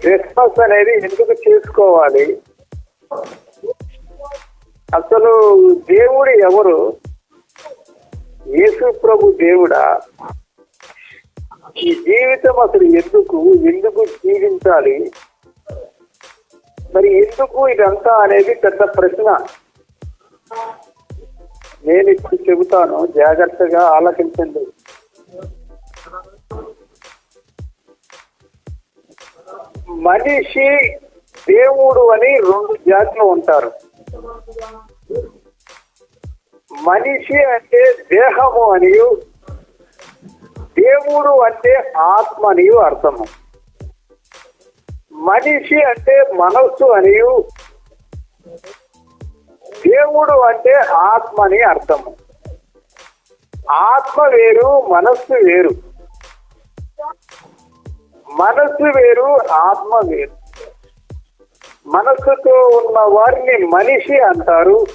Christmas అనేది ఎందుకు చేసుకోవాలి? అసలు దేవుడు ఎవరు? యేసు ప్రభు దేవుడా? ఈ జీవితం అసలు ఎందుకు? ఎందుకు జీవించాలి? మరి ఎందుకు ఇదంతా అనేది పెద్ద ప్రశ్న. నేను ఇప్పుడు చెబుతాను జాగ్రత్తగా ఆలోచించండి మనిషి దేవుడు అని రెండు జాతులు ఉంటారు. మనిషి అంటే దేహము అనియు దేవుడు అంటే ఆత్మ అనియు అర్థము. మనిషి అంటే మనస్సు అనియు దేవుడు అంటే ఆత్మ అని అర్థము. ఆత్మ వేరు మనస్సు వేరు. మనస్సు వేరు ఆత్మ వేరు. మనస్సుతో ఉన్న వారిని మనిషి అంటారు.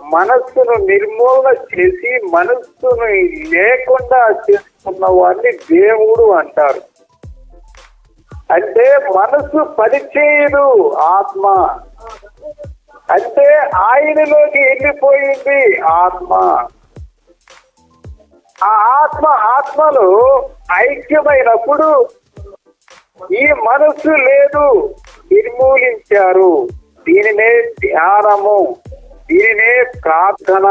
మనస్సును నిర్మూలన చేసి మనస్సును లేకుండా చేసుకున్న వారిని దేవుడు అంటారు. అంటే మనస్సు పనిచేయదు ఆత్మ. అంటే ఆయనలోకి వెళ్ళిపోయింది ఆత్మ. ఆ ఆత్మ ఆత్మలో ఐక్యమైనప్పుడు ఈ మనస్సు లేదు నిర్మూలించారు. దీనినే ధ్యానము దీనినే ప్రార్థన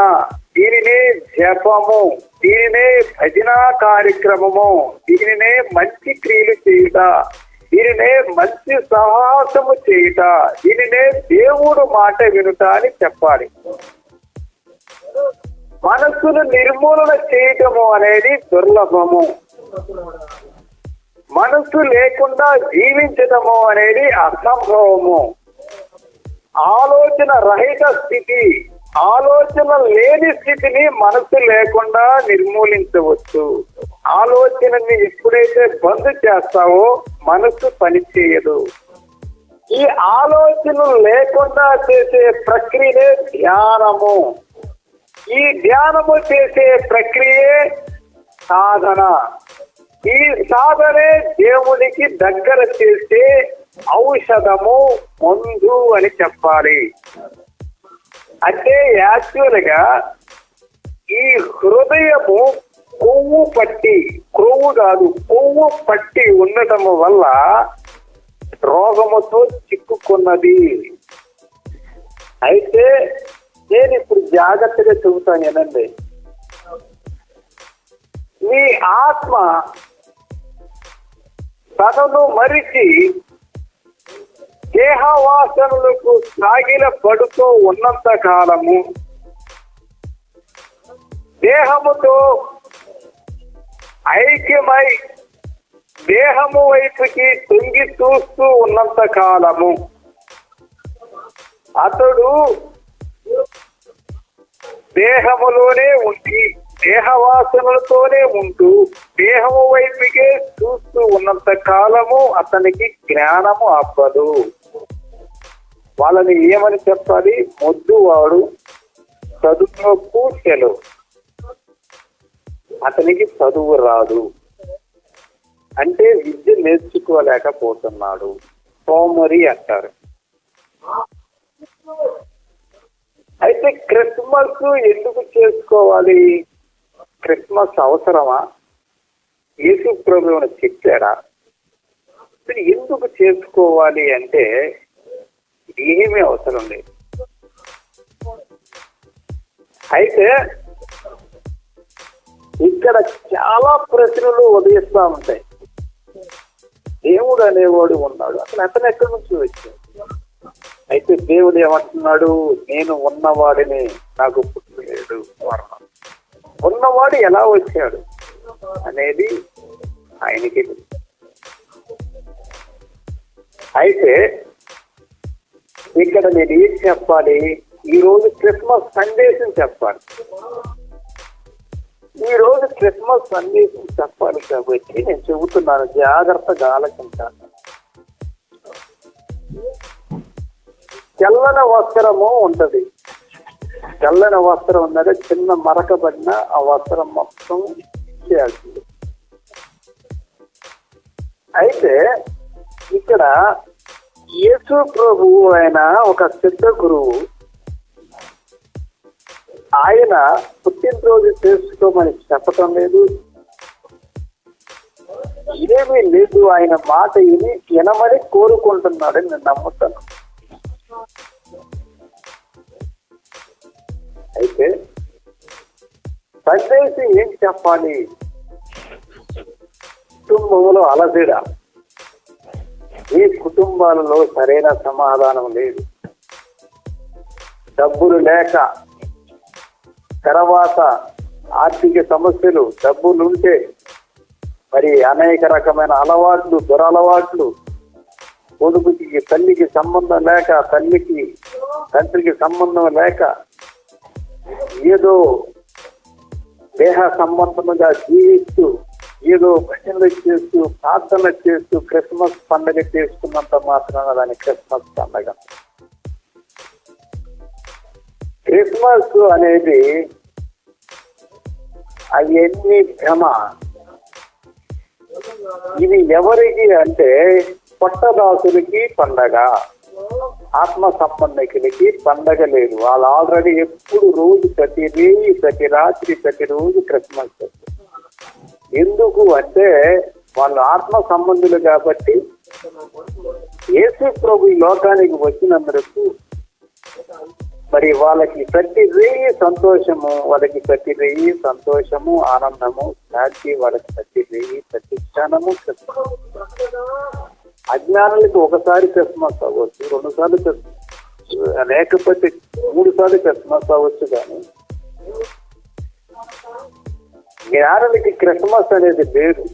దీనినే జపము దీనినే భజన కార్యక్రమము దీనినే మంచి క్రియలు చేయుట దీనినే మంచి సాహసము చేయుట దీనినే దేవుడు మాట వినుట అని చెప్పాలి. మనస్సును నిర్మూలన చేయటము అనేది దుర్లభము. మనస్సు లేకుండా జీవించడము అనేది అసంభవము. ఆలోచన రహిత స్థితి ఆలోచన లేని స్థితిని మనసు లేకుండా నిర్మూలించవచ్చు. ఆలోచనని ఎప్పుడైతే బంద్ చేస్తావో మనసు పనిచేయదు ఈ ఆలోచనలు లేకుండా చేసే ప్రక్రియనే ధ్యానము. ఈ ధ్యానము చేసే ప్రక్రియే సాధన. ఈ సాధనే దేవునికి దగ్గర చేసే ఔషధము మందు అని చెప్పాలి. అంటే యాక్చువల్గా ఈ హృదయము కొవ్వు పట్టి క్రొవ్వు కాదు కొవ్వు పట్టి ఉండటము వల్ల రోగముతో చిక్కుకున్నది. అయితే నేను ఇప్పుడు జాగ్రత్తగా చెబుతాను ఏనండి మీ ఆత్మ తనను మరిచి దేహవాసనలకు సాగిల పడుతూ ఉన్నంత కాలము దేహముతో ఐక్యమై దేహము వైపుకి తొంగి చూస్తూ ఉన్నంత కాలము. అతడు దేహములోనే ఉంది దేహవాసనలతోనే ఉంటూ దేహము వైపుకే చూస్తూ ఉన్నంత కాలము అతనికి జ్ఞానము అవ్వదు. వాళ్ళని ఏమని చెప్పాలి? మొద్దువాడు చదువులో కూర్చెలు అతనికి చదువు రాదు. అంటే విద్య నేర్చుకోలేకపోతున్నాడు. సోమరి అంటారు. అయితే క్రిస్మస్ ఎందుకు చేసుకోవాలి? క్రిస్మస్ అవసరమా? యేసు ప్రభు చెప్పాడా ఎందుకు చేసుకోవాలి అంటే ఏమీ అవసరం లేదు. అయితే ఇక్కడ చాలా ప్రశ్నలు ఉదయిస్తా ఉంటాయి. దేవుడు అనేవాడు ఉన్నాడు. అసలు అతను ఎక్కడి నుంచి వచ్చాడు? అయితే దేవుడు ఏమంటున్నాడు? నేను ఉన్నవాడిని నాకు పుట్టలేడు వర్ణం ఉన్నవాడు ఎలా వచ్చాడు అనేది ఆయనకి అయితే ఇక్కడ నేను ఏం చెప్పాలి? ఈ రోజు క్రిస్మస్ సందేశం చెప్పాలి. ఈ రోజు క్రిస్మస్ సందేశం చెప్పాలి కాబట్టి నేను చెబుతున్నాను జాగ్రత్తగా ఆలోచించాను తెల్లని వస్త్రము ఉంటది. తెల్లని వస్త్రం ఉన్నదే చిన్న మరకబడిన ఆ వస్త్రం మొత్తం చేయాల్సింది అయితే ఇక్కడ యేసు ప్రభువు ఆయన ఒక సిద్ధ గురువు ఆయన పుట్టినరోజు చేసుకోమని చెప్పటం లేదు. ఏమీ లేదు ఆయన మాట విని వినమని కోరుకుంటున్నాడని నేను నమ్ముతాను. అయితే సందేశం ఏం చెప్పాలి? కుటుంబంలో అలసిడ ఈ కుటుంబాలలో సరైన సమాధానం లేదు. డబ్బులు లేక తర్వాత ఆర్థిక సమస్యలు డబ్బులుంటే మరి అనేక రకమైన అలవాట్లు దురలవాట్లు కొడుకుకి తల్లికి సంబంధం లేక తల్లికి తండ్రికి సంబంధం లేక ఏదో దేహ సంబంధముగా జీవిస్తూ ఏదో భజనలు చేస్తూ ప్రార్థనలు చేస్తూ క్రిస్మస్ పండుగ చేసుకున్నంత మాత్రాన దాని క్రిస్మస్ పండుగ. క్రిస్మస్ అనేది అవన్నీ భ్రమ. ఇది ఎవరికి అంటే పొట్టదాసులకి పండగ. ఆత్మ సంబంధికులకి పండగ లేదు. వాళ్ళు ఆల్రెడీ ఎప్పుడు రోజు ప్రతి రేయి ప్రతి రాత్రి ప్రతి రోజు క్రిస్మస్ ఎందుకు అంటే వాళ్ళు ఆత్మ సంబంధులు కాబట్టి యేసు ప్రభు ఈ లోకానికి వచ్చినందుకు మరి వాళ్ళకి ప్రతి రేయి సంతోషము వాళ్ళకి ప్రతి రేయి సంతోషము ఆనందము శాంతి వాళ్ళకి ప్రతి రేయి ప్రతి క్షణము అజ్ఞానులకి ఒకసారి క్రిస్మస్ అవ్వచ్చు రెండు సార్లు క్రిస్మస్ లేకపోతే మూడు సార్లు క్రిస్మస్ అవ్వచ్చు కానీ జ్ఞానులకి క్రిస్మస్ అనేది లేదు.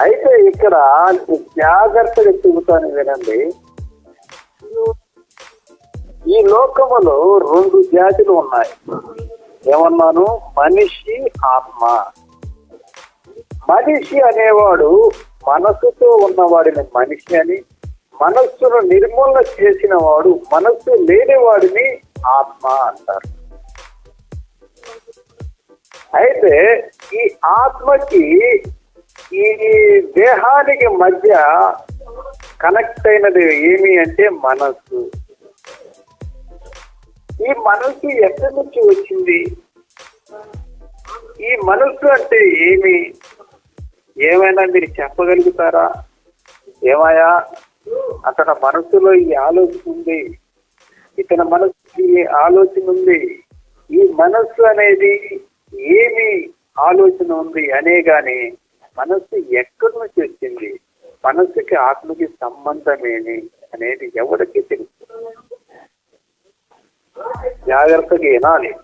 అయితే ఇక్కడ జాగ్రత్తగా చెబుతాను వినండి. ఈ లోకములో రెండు జాతులు ఉన్నాయి. ఏమన్నాను? మనిషి ఆత్మ. మనిషి అనేవాడు మనస్సుతో ఉన్నవాడిని మనిషి అని మనస్సును నిర్మూలన చేసిన వాడు మనస్సు లేనివాడిని ఆత్మ అంటారు. అయితే ఈ ఆత్మకి ఈ దేహానికి మధ్య కనెక్ట్ అయినది ఏమి అంటే మనస్సు. ఈ మనస్సు ఎక్కడి నుంచి వచ్చింది? ఈ మనస్సు అంటే ఏమి? ఏమైనా మీరు చెప్పగలుగుతారా? ఏమయ్యా? అతని మనసులో ఈ ఆలోచన ఉంది. ఇతని మనసు ఈ ఆలోచన ఉంది. ఈ మనస్సు అనేది ఏమి ఆలోచన ఉంది అనే గాని మనస్సు ఎక్కడి నుంచి వచ్చింది? మనస్సుకి ఆత్మకి సంబంధమేమి అనేది ఎవరికి తెలుసు. జాగ్రత్తగా వినాలి.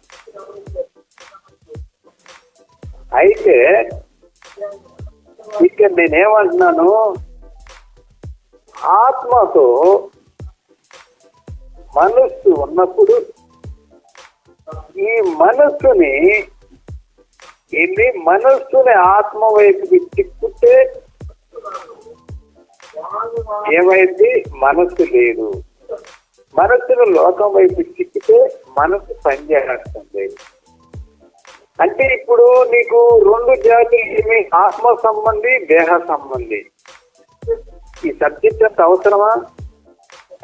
అయితే ఇక్కడ నేనేమంటున్నాను ఆత్మతో మనస్సు ఉన్నప్పుడు ఈ మనస్సుని ఇది మనస్సుని ఆత్మ వైపుకి తిప్పితే ఏమైంది? మనస్సు లేదు. మనస్సును లోకం వైపు చిక్కితే మనస్సు పనిచేస్తుంది అంటే ఇప్పుడు నీకు రెండు జాతులు ఏమి ఆత్మ సంబంధి దేహ సంబంధి? ఈ సబ్జెక్ట్ అంత అవసరమా?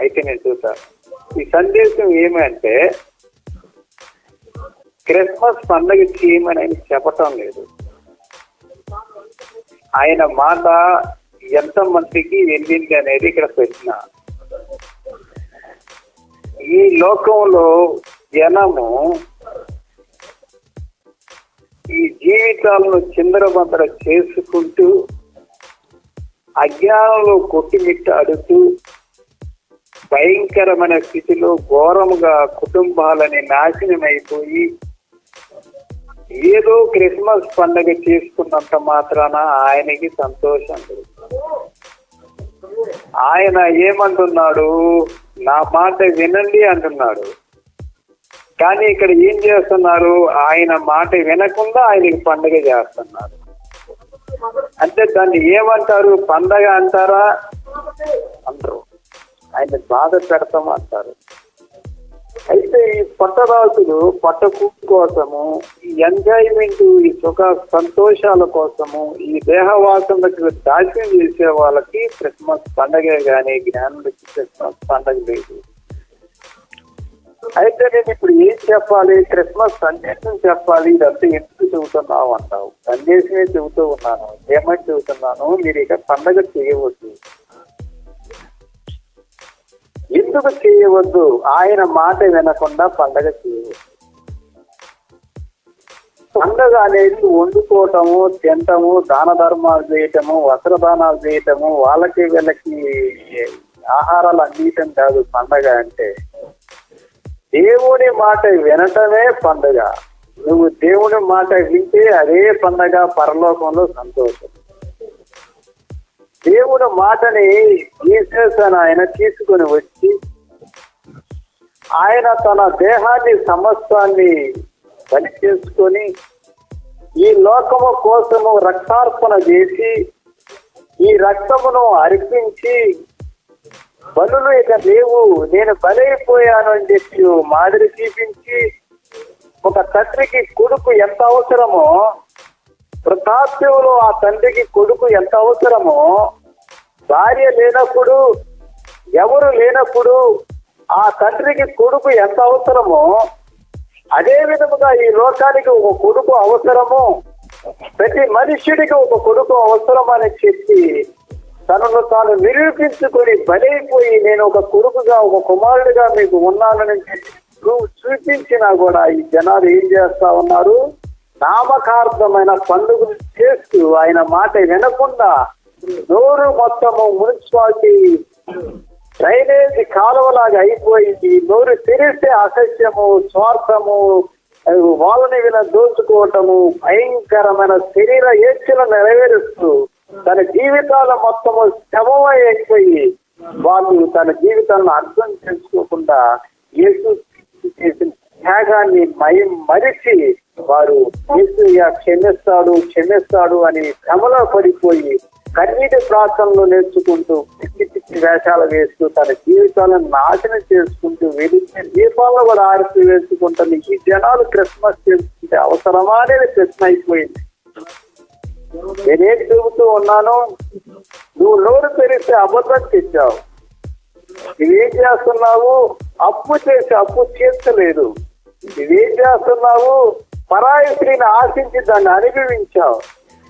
అయితే నేను చూసా ఈ సందేశం ఏమంటే క్రిస్మస్ పండగ చేయమని ఆయన చెప్పటం లేదు. ఆయన మాట ఎంత మందికి వెళ్ళింది అనేది ఇక్కడ ప్రశ్న ఈ లోకంలో జనము ఈ జీవితాలను చిందరబందర చేసుకుంటూ అజ్ఞానంలో కొట్టుమిట్టాడుతూ భయంకరమైన స్థితిలో ఘోరముగా కుటుంబాలని నాశనం అయిపోయి ఏదో క్రిస్మస్ పండగ చేసుకున్నంత మాత్రాన ఆయనకి సంతోషం ఆయన ఏమంటున్నాడు? నా మాట వినండి అంటున్నాడు. కానీ ఇక్కడ ఏం చేస్తున్నారు? ఆయన మాట వినకుండా ఆయనకి పండగ చేస్తున్నారు. అంటే దాన్ని ఏమంటారు? పండగ అంటారా? అంటారు ఆయన బాధ పెడతాం అంటారు. అయితే ఈ పట్టరాజులు పట్టకు కోసము ఈ ఎంజాయ్మెంట్ ఈ సుఖ సంతోషాల కోసము ఈ దేహవాసనకు దాస్యం చేసే వాళ్ళకి క్రిస్మస్ పండగే కానీ జ్ఞానులకి క్రిస్మస్ పండగ లేదు. అయితే నేను ఇప్పుడు ఏం చెప్పాలి? క్రిస్మస్ సందేశం చెప్పాలి? ఇదంతా ఎందుకు చెబుతున్నావు అంటావు? సందేశమే చెబుతూ ఉన్నాను. ఏమని చెబుతున్నాను? మీరు ఇక పండగ చేయవద్దు. ఎందుకు చేయవద్దు? ఆయన మాట వినకుండా పండగ చేయవద్దు. పండగ అనేది వండుకోవటము తినటము దాన ధర్మాలు చేయటము వస్త్రదానాలు చేయటము వాళ్ళకి వీళ్ళకి ఆహారాలు అందించడం కాదు పండగ అంటే. దేవుని మాట వినటమే పండగ. నువ్వు దేవుని మాట వింటే అదే పండగ పరలోకంలో సంతోషం. దేవుని మాటని జీసస్ అని ఆయన తీసుకొని వచ్చి ఆయన తన దేహాన్ని సమస్తాన్ని బలి చేసుకొని ఈ లోకము కోసము రక్తార్పణ చేసి ఈ రక్తమును అర్పించి బలులు ఇక లేవు. నేను బలైపోయాను అని చెప్పి మాదిరి చూపించి ఒక తండ్రికి కొడుకు ఎంత అవసరమో వృద్ధాప్యంలో ఆ తండ్రికి కొడుకు ఎంత అవసరమో భార్య లేనప్పుడు ఎవరు లేనప్పుడు ఆ తండ్రికి కొడుకు ఎంత అవసరమో అదే విధముగా ఈ లోకానికి ఒక కొడుకు అవసరము ప్రతి మనుష్యుడికి ఒక కొడుకు అవసరం అని చెప్పి తనను తాను నిరూపించుకొని బలైపోయి నేను ఒక కొడుకుగా ఒక కుమారుడిగా మీకు ఉన్నానని నువ్వు చూపించినా కూడా ఈ జనాలు ఏం చేస్తా ఉన్నారు? నామకార్థమైన పండుగలు చేస్తూ ఆయన మాట వినకుండా నోరు మొత్తము మున్సిపాలిటీ డ్రైనేజ్ కాలువలాగా అయిపోయింది. నోరు తెరిస్తే అసత్యము స్వార్థము వాళ్ళని వీళ్ళ దోచుకోవటము భయంకరమైన శరీర ఏచ్ఛలు నెరవేరుస్తూ తన జీవితాల మొత్తము శవమై అయిపోయి వాళ్ళు తన జీవితాలను అర్థం చేసుకోకుండా యేసు చేసిన త్యాగాన్ని మయం మరిచి వారు యేసు క్షమిస్తాడు క్షమిస్తాడు అని భ్రమలో పడిపోయి కన్నీటి ప్రాంతంలో నేర్చుకుంటూ పిచ్చి పిచ్చి వేషాలు వేస్తూ తన జీవితాలను నాశనం చేసుకుంటూ వెలిగే దీపాలను కూడా ఆరిపి వేసుకుంటుంది ఈ జనాలు క్రిస్మస్ చేసుకుంటే అవసరమా అనేది ప్రశ్న అయిపోయింది. నేనేం చెబుతూ ఉన్నాను? నువ్వు నోరు తెరిస్తే అబద్ధం తెచ్చావు నువ్వేం చేస్తున్నావు? అప్పు చేసి అప్పు తీర్చలేదు. నువ్వేం చేస్తున్నావు? పరాయి స్త్రీని ఆశించి దాన్ని అనుభవించావు.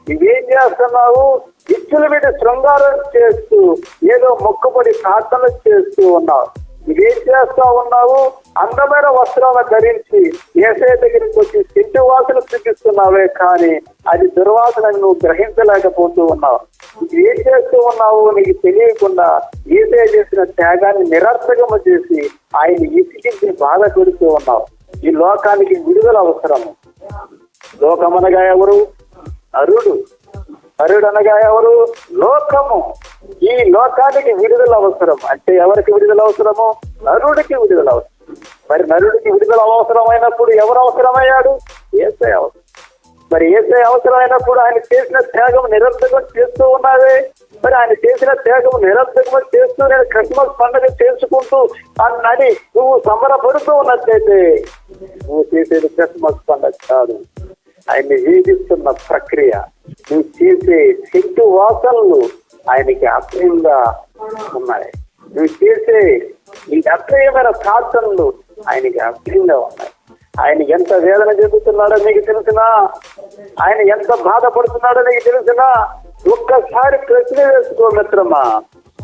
నువ్వేం చేస్తున్నావు? ఇచ్చుల మీద శృంగారం చేస్తూ ఏదో మొక్కబడి ప్రార్థన చేస్తూ ఉన్నావు. నువ్వేం చేస్తా ఉన్నావు? అందమైన వస్త్రాలను ధరించి ఏసే దగ్గరికి వచ్చి సింటు వాసన చూపిస్తున్నావే కానీ అది దుర్వాసన నువ్వు గ్రహించలేకపోతూ ఉన్నావు. ఏం చేస్తూ ఉన్నావు? నీకు తెలియకుండా ఏసే చేసిన త్యాగాన్ని నిరర్థకము చేసి ఆయన ఇసికించి బాధ పెడుతూ ఉన్నావు. ఈ లోకానికి విడుదల అవసరము. లోకమనగా ఎవరు? అరుడు. అరుడు అనగా ఎవరు? లోకము. ఈ లోకానికి విడుదల అవసరం. అంటే ఎవరికి విడుదల అవసరము? నరుడికి విడుదల అవసరం. మరి నరుడికి విడుదల అవసరమైనప్పుడు ఎవరు అవసరమయ్యాడు? ఏసై అవసరం. మరి ఏసై అవసరమైనప్పుడు ఆయన చేసిన త్యాగం నిరర్థకం చేస్తూ ఉన్నదే మరి ఆయన చేసిన త్యాగం నిరర్థకం చేస్తూ నేను క్రిస్మస్ పండుగ చేసుకుంటూ అన్నది నువ్వు సంబరపడుతూ ఉన్నట్లయితే నువ్వు చేసేది క్రిస్మస్ పండుగ కాదు. ఆయన్ని వీధిస్తున్న ప్రక్రియ. నువ్వు చేసే చెట్టు వాసనలు ఆయనకి అప్రియంగా ఉన్నాయి. నువ్వు చేసే ఈ అప్రియమైన ప్రార్థనలు ఆయనకి అప్రియంగా ఉన్నాయి. ఆయన ఎంత వేదన చెందుతున్నాడో నీకు తెలిసినా? ఆయన ఎంత బాధపడుతున్నాడో నీకు తెలిసినా? ఒక్కసారి ప్రశ్న వేసుకో మిత్రమా.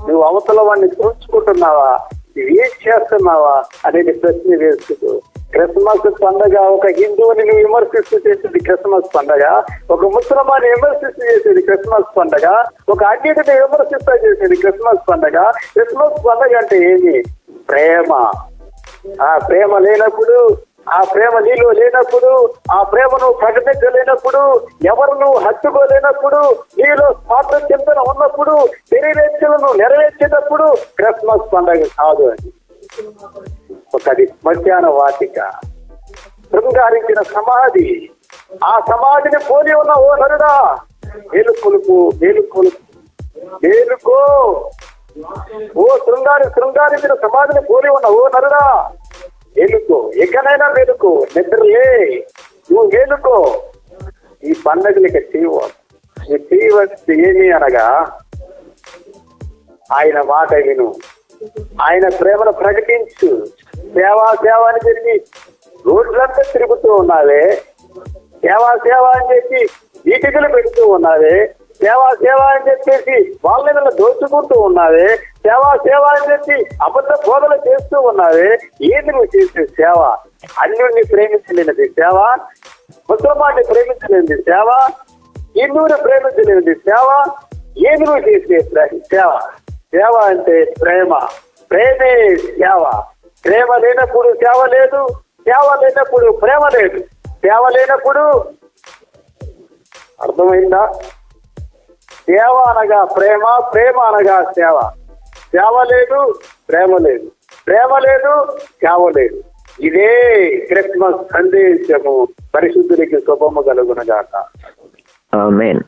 నువ్వు అవతల వాడిని చూసుకుంటున్నావా నువ్వు ఏం చేస్తున్నావా అనేది ప్రశ్న వేసుకో. క్రిస్మస్ పండగ ఒక హిందువుని నువ్వు విమర్శిస్తూ చేసేది క్రిస్మస్ పండగ ఒక ముసలమాన్ని విమర్శిస్తూ చేసేది క్రిస్మస్ పండగ ఒక అన్నిటిని విమర్శిస్తూ చేసేది క్రిస్మస్ పండగ. క్రిస్మస్ పండగ అంటే ఏమి? ప్రేమ. ఆ ప్రేమ లేనప్పుడు ఆ ప్రేమ నీలో లేనప్పుడు ఆ ప్రేమను ప్రకటించలేనప్పుడు ఎవరు హత్తుకోలేనప్పుడు నీలో స్వార్థ చింతన ఉన్నప్పుడు శరీరేచ్ఛలను నెరవేర్చేటప్పుడు క్రిస్మస్ పండగ కాదు అది. ఒకటి మధ్యాహ్న వాటిక. శృంగారించిన సమాధి. ఆ సమాధిని పోలి ఉన్న ఓ నరుడా మేలుకొలుపు మేలుకొలుపు మేలుకో. ఓ శృంగారి శృంగారించిన సమాధిని పోలి ఉన్న ఓ నరుడా మేలుకో. ఎక్కడైనా మేలుకో నిద్రలే. నువ్వు మేలుకో. ఈ పండగలకి ఇక ఈ చేయవచ్చు ఏమి అనగా ఆయన మాట విను. ఆయన ప్రేమను ప్రకటించు. సేవా సేవ అని చెప్పి రోడ్లంతా తిరుగుతూ ఉన్నావే. సేవా సేవ అని చెప్పి ఈటికలు పెడుతూ ఉన్నావే. సేవా సేవ అని చెప్పేసి వాళ్ళ మీద దోచుకుంటూ ఉన్నావే. సేవా సేవ అని చెప్పి అబద్ధ బోధలు చేస్తూ ఉన్నావే. ఏది నువ్వు చేసే సేవ? అన్యుడిని ప్రేమించలేనిది సేవ? ముసలమాన్ని ప్రేమించలేనిది సేవ? హిందువుని ప్రేమించలేనిది సేవ? ఏది నువ్వు చేసే సేవ? సేవ అంటే ప్రేమ. ప్రేమే సేవ. ప్రేమ లేనప్పుడు సేవ లేదు సేవ లేనప్పుడు ప్రేమ లేదు. సేవ లేనప్పుడు అర్థమైందా? సేవ అనగా ప్రేమ ప్రేమ అనగా సేవ. సేవ లేదు ప్రేమ లేదు. ప్రేమ లేదు సేవ లేదు. ఇదే క్రిస్మస్ సందేశము. పరిశుద్ధునికి శుభము కలుగునగాక. ఆమెన్.